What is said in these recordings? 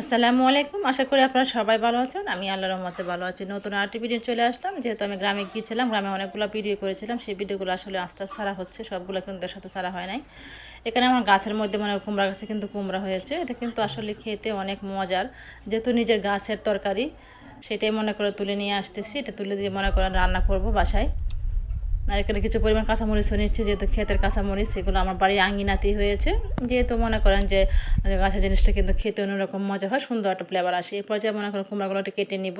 আসসালামু আলাইকুম। আশা করি আপনারা সবাই ভালো আছেন। আমি আল্লাহর রহমতে ভালো আছি। নতুন আরেকটি ভিডিও চলে আসলাম। যেহেতু আমি গ্রামে গিয়েছিলাম, গ্রামে অনেকগুলো ভিডিও করেছিলাম। সেই ভিডিওগুলো আসলে আস্তে আস্তে সারা হচ্ছে। সবগুলো কিন্তু সাথে সারা হয় নাই। এখানে আমার গাছের মধ্যে মানে কুমড়া গাছে কিন্তু কুমড়া হয়েছে। এটা কিন্তু আসলে খেতে অনেক মজার। যেহেতু নিজের গাছের তরকারি, সেটাই মনে করে তুলে নিয়ে আসতেছি। এটা তুলে দিয়ে মনে করেন রান্না করব বাসায়। এখানে কিছু পরিমাণ কাঁচামরিচও নিচ্ছে, যেহেতু ক্ষেতের কাঁচামরিচ, সেগুলো আমার বাড়ির আঙ্গিনাতেই হয়েছে। যেহেতু মনে করেন যে কাঁচা জিনিসটা কিন্তু খেতে অন্যরকম মজা হয়, সুন্দর একটা ফ্লেভার আসে। এরপর যে মনে করেন কুমড়াগুলো কেটে নিব।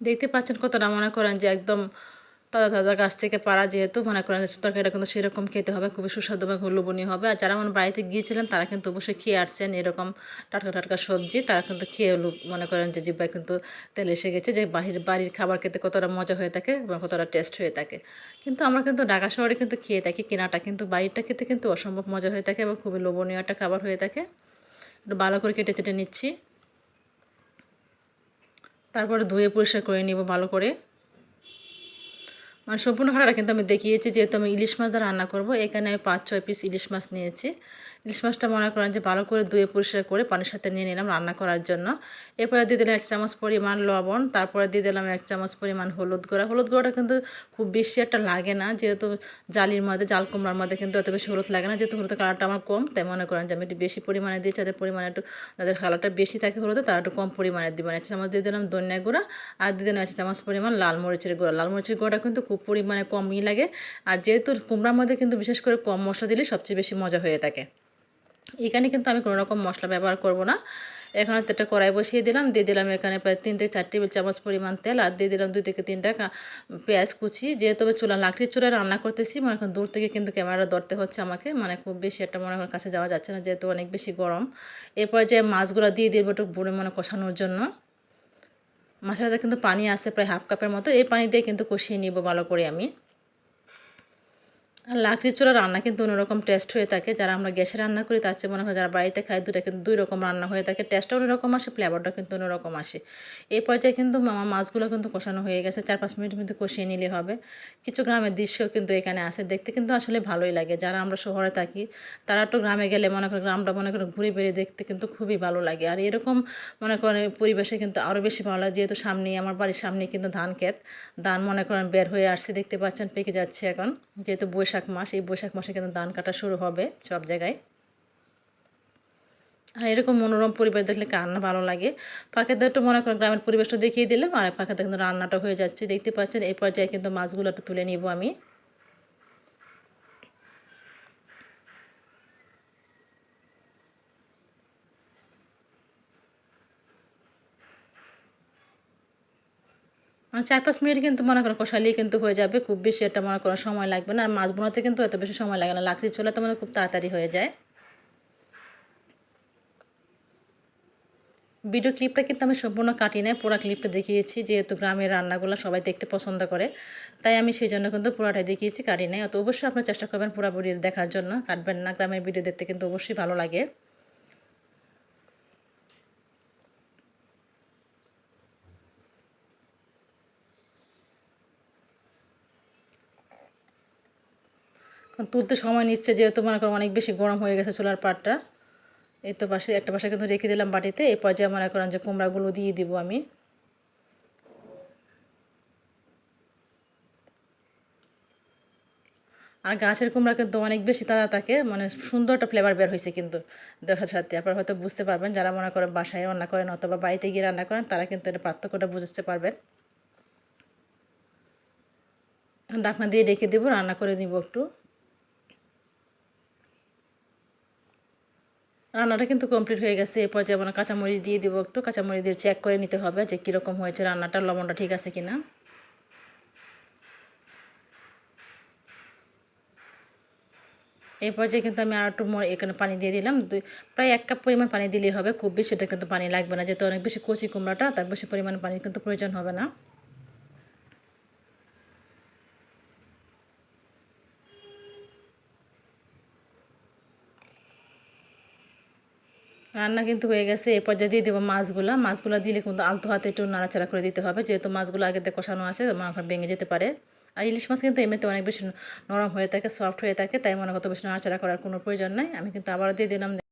দেখতে পাচ্ছেন কতটা মনে করেন যে একদম তাজা তাজা গাছ থেকে পাড়া যেহেতু মনে করেন তরকারিটা কিন্তু সেরকম খেতে হবে, খুবই সুস্বাদু এবং লোভনীয় হবে। আর যারা আমার বাড়িতে গিয়েছিলেন, তারা কিন্তু অবশ্যই খেয়ে আসছেন এরকম টাটকা টাটকা সবজি। তারা কিন্তু খেয়ে মনে করেন যে জিব্বায় কিন্তু তেল এসে গেছে যে বাহির বাড়ির খাবার খেতে কতটা মজা হয়ে থাকে এবং কতটা টেস্ট হয়ে থাকে। কিন্তু আমরা কিন্তু ঢাকা শহরে কিন্তু খেয়ে থাকি, কেনাটা কিন্তু বাড়িরটা খেতে কিন্তু অসম্ভব মজা হয়ে থাকে এবং খুবই লোভনীয় একটা খাবার হয়ে থাকে। একটু ভালো করে কেটে কেটে নিচ্ছি। তারপরে ধুয়ে পরিষ্কার করে নিব ভালো করে। মানে সম্পূর্ণ খাটাটা কিন্তু আমি দেখিয়েছি, যেহেতু আমি ইলিশ মাছ দ্বারা রান্না করব, এখানে আমি পাঁচ, ছয় পিস ইলিশ মাছ নিয়েছি। ইলিশ মাছটা মনে করেন যে ভালো করে ধুয়ে পরিষ্কার করে পানির সাথে নিয়ে নিলাম রান্না করার জন্য। এরপরে দিয়ে দিলাম এক চামচ পরিমাণ লবণ, তারপরে দিয়ে দিলাম এক চামচ পরিমাণ হলুদ গুঁড়া। হলুদ গুঁড়োটা কিন্তু খুব বেশি একটা লাগে না, যেহেতু জালির মধ্যে, জাল কুমড়ার মধ্যে কিন্তু এত বেশি হলুদ লাগে না, যেহেতু হলুদের কালারটা আমার কম, তাই মনে করেন যে আমি একটু বেশি পরিমাণে দিয়েছি যাদের পরিমাণে একটু যাদের কালারটা বেশি থাকে হলুদে, তারা একটু কম পরিমাণে দিবেন। এক চামচ দিয়ে দিলাম ধনিয়া গুঁড়া, আর দিয়ে দিলাম এক চামচ পরিমাণ লাল মরিচের গুঁড়া। লাল মরিচের গুঁড়োটা কিন্তু খুব পরিমাণে কমই লাগে। আর যেহেতু কুমড়ার মধ্যে কিন্তু বিশেষ করে কম মশলা দিলে সবচেয়ে বেশি মজা হয়ে থাকে। এখানে কিন্তু আমি কোনো রকম মশলা ব্যবহার করব না। এখানে একটা কড়াই বসিয়ে দিলাম, দিয়ে দিলাম এখানে প্রায় তিন থেকে চার টেবিল চামচ পরিমাণ তেল আর দিয়ে দিলাম দুই থেকে তিনটা পেঁয়াজ কুচি। যেহেতু চুলা লাকড়ির চুলায় রান্না করতেছি মানে করেন দূর থেকে কিন্তু ক্যামেরা ধরতে হচ্ছে আমাকে। মানে খুব বেশি একটা মনে করেন কাছে যাওয়া যাচ্ছে না, যেহেতু অনেক বেশি গরম। এরপর যে মাছগুলো দিয়ে দিব একটু বুড়ে মনে কষানোর জন্য। মাছের কিন্তু পানি আছে প্রায় হাফ কাপের মতো। এই পানি দিয়ে কিন্তু কষিয়ে নিব ভালো করে আমি। লাকড়ির চুলা রান্না কিন্তু অন্যরকম টেস্ট হয়ে থাকে। যারা আমরা গ্যাসে রান্না করি, তার চেয়ে মনে হয় যারা বাড়িতে খাই দুটা কিন্তু দুই রকম রান্না হয়ে থাকে। টেস্টটা অন্যরকম আসে ফ্লেভারটা কিন্তু অন্যরকম আসে। এই পর্যায়ে কিন্তু আমার মাছগুলো কিন্তু কষানো হয়ে গেছে। চার পাঁচ মিনিট মধ্যে কষিয়ে নিলে হবে। কিছু গ্রামের দৃশ্য কিন্তু এখানে আসে দেখতে কিন্তু আসলে ভালোই লাগে। যারা আমরা শহরে থাকি, তারা একটু গ্রামে গেলে মনে করেন গ্রামটা মনে করেন ঘুরে বেড়ে দেখতে কিন্তু খুবই ভালো লাগে। আর এরকম মনে করেন পরিবেশে কিন্তু আরও বেশি ভালো লাগে। যেহেতু সামনেই, আমার বাড়ির সামনে কিন্তু ধান ক্ষেত। ধান মনে করেন বের হয়ে আসছে। দেখতে পাচ্ছেন পেকে যাচ্ছে এখন। যেহেতু বৈশাখ মাস, এই বৈশাখ মাসে কিন্তু ধান কাটা শুরু হবে সব জায়গায়? আর এরকম মনোরম পরিবেশ দেখলে রান্না ভালো লাগে। পাখিদের একটু মনে করেন গ্রামের পরিবেশটা দেখিয়ে দিলাম, আর পাখিদের কিন্তু রান্নাটা হয়ে যাচ্ছে। দেখতে পাচ্ছেন, এই পর্যায়ে কিন্তু মাছগুলো একটু তুলে নিব আমি। মানে চার পাঁচ মিনিট কিন্তু মনে করেন কষালেই কিন্তু হয়ে যাবে, খুব বেশি এটা মনে করেন সময় লাগবে না। আর মাছ বোনাতে কিন্তু এত বেশি সময় লাগে না, লাকড়ি চলে তো মানে খুব তাড়াতাড়ি হয়ে যায়। ভিডিও ক্লিপটা কিন্তু আমি সম্পূর্ণ কাটি নাই, পুরো ক্লিপটা দেখিয়েছি, যেহেতু গ্রামের রান্নাগুলো সবাই দেখতে পছন্দ করে। তাই আমি সেই জন্য কিন্তু পুরাটাই দেখিয়েছি, কাটি নাই। অত অবশ্যই আপনার চেষ্টা করবেন পুরোপুরি দেখার জন্য, কাটবেন না। গ্রামের ভিডিও দেখতে কিন্তু অবশ্যই ভালো লাগে। তুলতে সময় নিচ্ছে, যেহেতু মনে করো অনেক বেশি গরম হয়ে গেছে চুলার পাটটা এই তো পাশে, একটা পাশে কিন্তু রেখে দিলাম বাটিতে। এই পর্যায়ে মনে করেন যে কুমড়াগুলো দিয়ে দিব আমি। আর গাছের কুমড়া কিন্তু অনেক বেশি তাজা থাকে মানে সুন্দর একটা ফ্লেভার বের হয়েছে কিন্তু দেখার সাথে আপনারা হয়তো বুঝতে পারবেন, যারা মনে করেন বাসায় রান্না করেন অথবা বাড়িতে গিয়ে রান্না করেন, তারা কিন্তু এটা পার্থক্যটা বুঝতে পারবেন। ডাকনা দিয়ে ডেকে দেবো, রান্না করে নিব একটু। রান্নাটা কিন্তু কমপ্লিট হয়ে গেছে। এরপর যেমন কাঁচামরিচ দিয়ে দেবো একটু কাঁচামরিচ দিয়ে চেক করে নিতে হবে যে কীরকম হয়েছে রান্নাটা, লবণটা ঠিক আছে কিনা। এই পর্যায়ে কিন্তু আমি আর একটু এখানে পানি দিয়ে দিলাম। প্রায় এক কাপ পরিমাণ পানি দিলেই হবে, খুব বেশি সেটা কিন্তু পানি লাগবে না। যেহেতু অনেক বেশি কচি কুমড়াটা, তার বেশি পরিমাণ পানি কিন্তু প্রয়োজন হবে না। রান্না কিন্তু হয়ে গেছে এরপর পর্যায়ে দিয়ে দেবো মাছগুলো। মাছগুলো দিলে কিন্তু আলতো হাতে একটু নাড়াচাড়া করে দিতে হবে, যেহেতু মাছগুলো আগে কষানো আছে মাখন ভেঙে যেতে পারে। আর ইলিশ মাছ কিন্তু এমনিতে অনেক বেশি নরম হয়ে থাকে সফট হয়ে থাকে, তাই মনে কত বেশি নাড়াচাড়া করার কোনো প্রয়োজন নাই। আমি কিন্তু আবারও দিয়ে দিলাম